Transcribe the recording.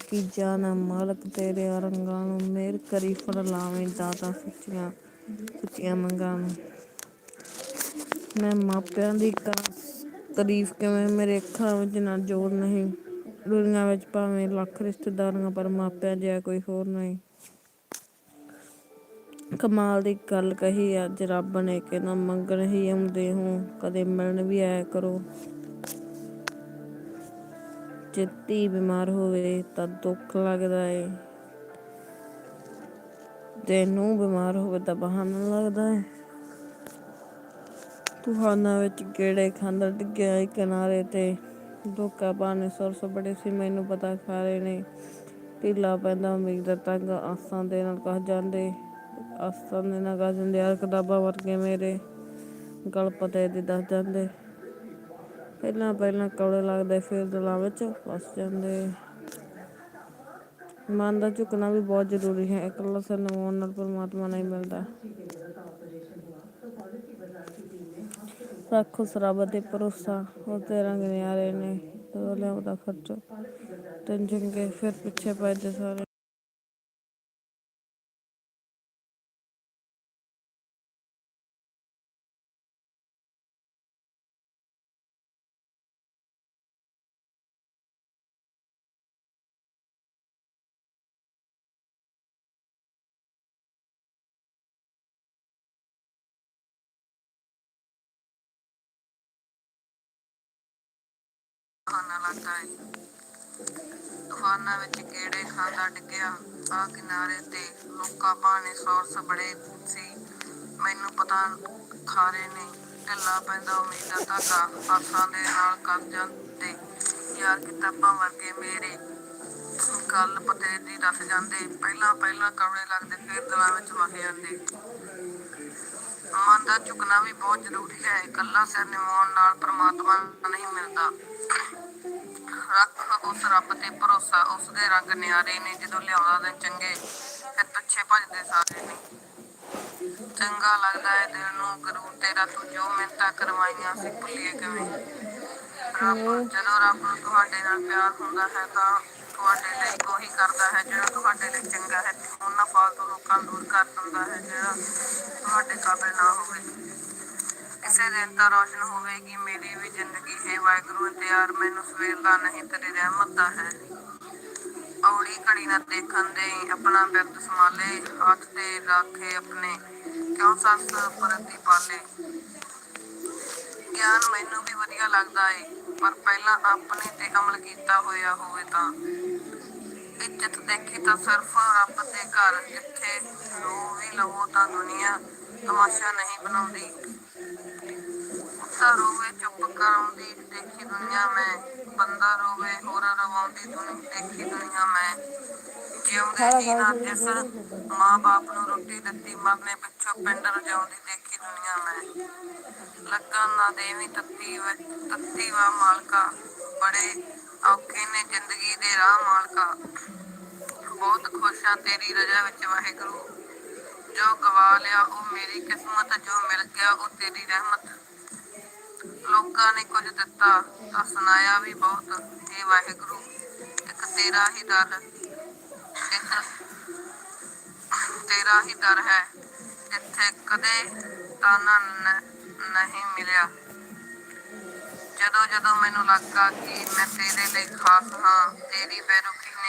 ਕੀ ਜਾਣਾ ਮਾਲਕ ਤੇਰੇ ਰੰਗਾਂ ਨੂੰ ਮੇਰ ਕਰੀ ਫੜ ਲਾਵੇਂ ਦਾਤਾ ਸੱਚੀਆਂ, ਸੁੱਚੀਆਂ ਮੰਗਾਂ ਨੂੰ। ਮੈਂ ਮਾਪਿਆਂ ਦੀ ਤਾਰੀਫ ਕਿਵੇਂ ਮੇਰੇ ਅੱਖਾਂ ਵਿੱਚ ਨਾ ਜੋਰ ਨਹੀਂ, ਦੁਨੀਆਂ ਵਿੱਚ ਭਾਵੇਂ ਲੱਖ ਰਿਸ਼ਤੇਦਾਰਾਂ ਪਰ ਮਾਪਿਆਂ ਜਿਹਾ ਕੋਈ ਹੋਰ ਨਹੀਂ। ਕਮਾਲ ਦੀ ਗੱਲ ਕਹੀ ਅੱਜ ਰੱਬ ਨੇ ਕਿ ਨਾ ਮੰਗਣ ਹੀ ਆਉਂਦੇ ਹੋ, ਕਦੇ ਮਿਲਣ ਵੀ ਆਇਆ ਕਰੋ। ਜੇ ਧੀ ਬਿਮਾਰ ਹੋਵੇ ਤਾਂ ਦੁੱਖ ਲੱਗਦਾ ਏ। ਜੇ ਨੂੰ ਬਿਮਾਰ ਹੋਵੇ ਤਾਂ ਬਹਾਨਾ ਲੱਗਦਾ ਏ। ਤੂਫਾਨਾਂ ਵਿੱਚ ਗੇੜੇ ਖਾਂਦਾ ਡਿੱਗਿਆ ਏ ਕਿਨਾਰੇ ਤੇ। ਧੋਖਾ ਪਾਣੇ ਸੁਰਸ ਬੜੇ ਸੀ, ਮੈਨੂੰ ਪਤਾ ਖਾਰੇ ਨੇ। ਢਿੱਲਾ ਪੈਂਦਾ, ਉਮੀਦ ਦਾ ਤੰਗ ਆਸਾਂ ਦੇ ਨਾਲ ਕਹ ਜਾਂਦੇ। ਆਸਾਂ ਦੇ ਨਾਲ ਕਹ ਜਾਂਦੇ ਯਾਰ ਕਿਤਾਬਾਂ ਵਰਗੇ ਮੇਰੇ। ਗਲ ਪਤੇ ਦੇ ਦੱਸ ਜਾਂਦੇ। ਪਹਿਲਾਂ ਪਹਿਲਾਂ ਕੌੜੇ ਲੱਗਦੇ, ਫਿਰ ਦਿਲਾਂ ਵਿੱਚ ਫਸ ਜਾਂਦੇ। ਮਨ ਦਾ ਝੁਕਣਾ ਵੀ ਬਹੁਤ ਜ਼ਰੂਰੀ ਹੈ। ਇਕੱਲਾ ਸਿਰ ਨਿਵਾਉਣ ਨਾਲ ਪਰਮਾਤਮਾ ਨਹੀਂ ਮਿਲਦਾ। ਰੱਖੋ ਸ਼ਰਾਬ ਤੇ ਭਰੋਸਾ। ਉਹ ਤੇ ਰੰਗ ਨਿਆਰੇ ਨੇ। ਜਦੋਂ ਲਿਆਉਂਦਾ ਖਰਚੋ। ਤਿੰਨ ਚੰਗੇ ਫਿਰ ਪਿੱਛੇ ਪੈਦੇ ਸਾਰੇ। ਬਹਾਨਾ ਲੱਗਦਾ ਏ। ਤੂਫਾਨਾਂ ਵਿੱਚ ਗੇੜੇ ਖਾਂਦਾ ਡਿੱਗਿਆ। ਆ ਕਿਨਾਰੇ ਤੇ ਲੋਕਾਂ ਬਾਣੇ ਸੌਰਸ ਬੜੇ ਸੀ। ਮੈਨੂੰ ਪਤਾ ਖਾਰੇ ਨੇ ਢਿੱਲਾ ਪੈਂਦਾ ਉਮੀਦ ਧਾਗਾ ਆਸਾਂ ਦੇ ਨਾਲ ਕਰ ਜਾਂਦੇ ਯਾਰ ਕਿਤਾਬਾਂ ਵਰਗੇ ਮੇਰੇ ਗੱਲ ਪਤੇ ਦੀ ਦੱਸ ਜਾਂਦੇ। ਪਹਿਲਾਂ ਪਹਿਲਾਂ ਕਮਰੇ ਲੱਗਦੇ, ਫਿਰ ਦਲਾਂ ਵਿੱਚ ਵਗ ਜਾਂਦੇ। ਮਨ ਦਾ ਝੁਕਣਾ ਵੀ ਬਹੁਤ ਜ਼ਰੂਰੀ ਹੈ। ਇਕੱਲਾ ਸਿਰ ਨਿਵਾਉਣ ਨਾਲ ਪ੍ਰਮਾਤਮਾ ਨਹੀਂ ਮਿਲਦਾ। ਰੱਖ ਉਸ ਰੱਬ ਤੇ ਭਰੋਸਾ, ਉਸ ਦੇ ਰੰਗ ਨਿਆਰੇ ਨੇ। ਜਦੋਂ ਲਿਆਉਂਦਾ ਦਿਨ ਚੰਗੇ, ਫਿਰ ਪਿੱਛੇ ਭੱਜਦੇ ਸਾਰੇ ਨੇ। ਚੰਗਾ ਲੱਗਦਾ ਹੈ ਦਿਲ ਨੂੰ, ਗੁਰੂ ਤੇਰਾ ਤੂੰ ਜੋ ਮਿੰਤਾ ਕਰਵਾਈਆਂ ਸੀ, ਭੁੱਲੀਏ ਕਿਵੇਂ? ਰੱਬ, ਜਦੋਂ ਰੱਬ ਨੂੰ ਤੁਹਾਡੇ ਨਾਲ ਪਿਆਰ ਹੁੰਦਾ ਹੈ ਤਾਂ ਤੁਹਾਡੇ ਲਈ ਉਹੀ ਕਰਦਾ ਹੈ ਜਿਹੜਾ ਤੁਹਾਡੇ ਲਈ ਚੰਗਾ ਹੈ। ਉਹਨਾਂ ਫਾਲਤੂ ਲੋਕਾਂ ਨੂੰ ਦੂਰ ਕਰ ਦਿੰਦਾ ਹੈ ਜਿਹੜਾ ਤੁਹਾਡੇ ਕਾਬਿਲ ਨਾ ਹੋਵੇ। ਕਿਸੇ ਦਿਨ ਤਾਂ ਰੋਸ਼ਨ ਹੋਵੇਗੀ, ਮੇਰੀ ਵੀ ਜ਼ਿੰਦਗੀ ਹੈ ਵਾਹਿਗੁਰੂ ਇੰਤਜ਼ਾਰ ਮੈਨੂੰ ਸਵੇਰ ਦਾ ਨਹੀਂ ਤੇਰੀ ਰਹਿਮਤ ਦਾ ਹੈ। ਔੜੀ ਘੜੀ ਨਾ ਦੇਖਣ ਦੇ, ਆਪਣਾ ਬਿਰਦ ਸੰਭਾਲੇ, ਹੱਥ ਤੇ ਰੱਖੇ ਆਪਣੇ ਕਿਉਂ ਸੱਸ ਪਰਤੀ ਪਾਲੇ। ਗਿਆਨ ਮੈਨੂੰ ਵੀ ਵਧੀਆ ਲੱਗਦਾ ਏ, ਪਰ ਪਹਿਲਾਂ ਆਪਣੇ ਤੇ ਅਮਲ ਕੀਤਾ ਹੋਇਆ ਹੋਵੇ ਤਾਂ। ਇੱਜ਼ਤ ਦੇਖੀ ਤਾਂ ਸਿਰਫ ਰੱਬ ਦੇ ਘਰ ਜਿੱਥੇ ਰੋ ਵੀ ਲਵੋ ਤਾਂ ਦੁਨੀਆ ਤਮਾਸ਼ਾ ਨਹੀਂ ਬਣਾਉਂਦੀ। ਰੋਵੇ ਚੁੱਪ ਕਰਾਉਂਦੀ ਦੇਖੀ ਦੁਨੀਆ ਮੈਂ। ਬੰਦਾ ਰੋਵੇ ਹੋਰ ਰਵਾਉਂਦੀ ਦੁਨੀਆ ਦੇਖੀ ਦੁਨੀਆ ਮੈਂ। ਜਿਉਂਦੇ ਜੀ ਨਾ ਜਿਸ ਮਾਂ ਬਾਪ ਨੂੰ ਰੋਟੀ ਦਿੱਤੀ ਮਰਨੇ ਪਿੱਛੋਂ ਪਿੰਡ ਰਜਾਉਂਦੀ ਦੇਖੀ ਦੁਨੀਆ ਮੈਂ। ਲੱਗਣ ਨਾ ਦੇਵੀ ਤੱਤੀ ਵਾ ਤੱਤੀ ਵਾ ਮਾਲਕਾ। ਬੜੇ ਔਖੇ ਨੇ ਜ਼ਿੰਦਗੀ ਦੇ ਰਾਹ ਮਾਲਕਾ। ਬਹੁਤ ਖੁਸ਼ ਹਾਂ ਤੇਰੀ ਰਜ਼ਾ ਵਿੱਚ ਵਾਹਿਗੁਰੂ। ਜੋ ਗਵਾ ਲਿਆ ਉਹ ਮੇਰੀ ਕਿਸਮਤ ਜੋ ਮਿਲ ਗਿਆ ਉਹ ਤੇਰੀ ਰਹਿਮਤ। ਲੋਕਾਂ ਨੇ ਕੁਝ ਦਿੱਤਾ ਤਾਂ ਸੁਣਾਇਆ ਵੀ ਬਹੁਤ। ਇਹ ਵਾਹਿਗੁਰੂ, ਇੱਕ ਤੇਰਾ ਹੀ ਦਰ ਇੱਕ ਤੇਰਾ ਹੀ ਦਰ ਹੈ, ਜਿੱਥੇ ਕਦੇ ਤਾਨਾ ਨਹੀਂ ਮਿਲਿਆ। ਜਦੋਂ ਜਦੋਂ ਮੈਨੂੰ ਲੱਗਾ ਕਿ ਮੈਂ ਤੇਰੇ ਲਈ ਖਾਸ ਹਾਂ, ਤੇਰੀ ਬੇਰੁਖੀ